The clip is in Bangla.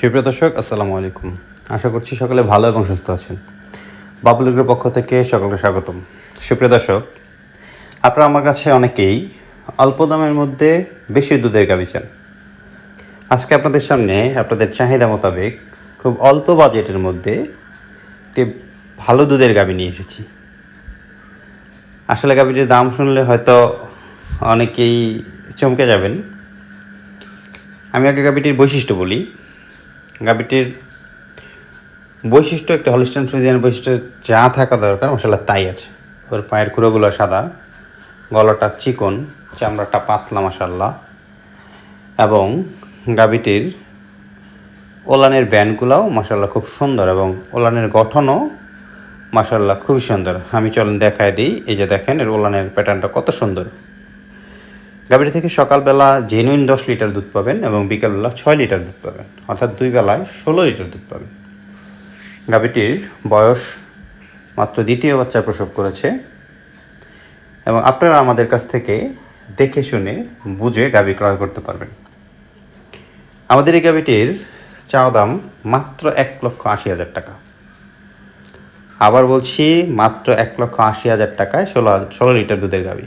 সুপ্রিয় দর্শক, আসসালামু আলাইকুম। আশা করছি সকলে ভালো এবং সুস্থ আছেন। বাবুলিগের পক্ষ থেকে সকলকে স্বাগতম। সুপ্রিয় দর্শক, আপনারা আমার কাছে অনেকেই অল্প দামের মধ্যে বেশি দুধের গাবি চান। আজকে আপনাদের সামনে আপনাদের চাহিদা মোতাবেক খুব অল্প বাজেটের মধ্যে একটি ভালো দুধের গাবি নিয়ে এসেছি। আসলে গাবিটির দাম শুনলে হয়তো অনেকেই চমকে যাবেন। আমি আগে গাবিটির বৈশিষ্ট্য বলি। গাবিটির বৈশিষ্ট্য, একটা হলিস্টান ফ্রিজিয়ান বৈশিষ্ট্য, যা থাকা দরকার মশলা তাই আছে। ওর পায়ের কুড়োগুলো সাদা, গলাটা চিকন, চামড়াটা পাতলা মশাল্লা এবং গাবিটির ওলানের ব্যান্ডগুলোও মশাল্লা খুব সুন্দর এবং ওলানের গঠনও মাসাল্লাহ খুবই সুন্দর। আমি চলেন দেখায় দিই, এই যে দেখেন এর ওলানের প্যাটার্নটা কত সুন্দর। গাভীটি থেকে সকালবেলা জেনুইন দশ লিটার দুধ পাবেন এবং বিকালবেলা ছয় লিটার দুধ পাবেন। অর্থাৎ দুই বেলায় ষোলো লিটার দুধ পাবেন। গাভীটির বয়স মাত্র দ্বিতীয় বাচ্চা প্রসব করেছে এবং আপনারা আমাদের কাছ থেকে দেখে শুনে বুঝে গাভী ক্রয় করতে পারবেন। আমাদের এই গাভীটির চাওয়া দাম মাত্র এক লক্ষ আশি হাজার টাকা। আবার বলছি মাত্র এক লক্ষ আশি হাজার টাকায় ষোলো ষোলো লিটার দুধের গাভী।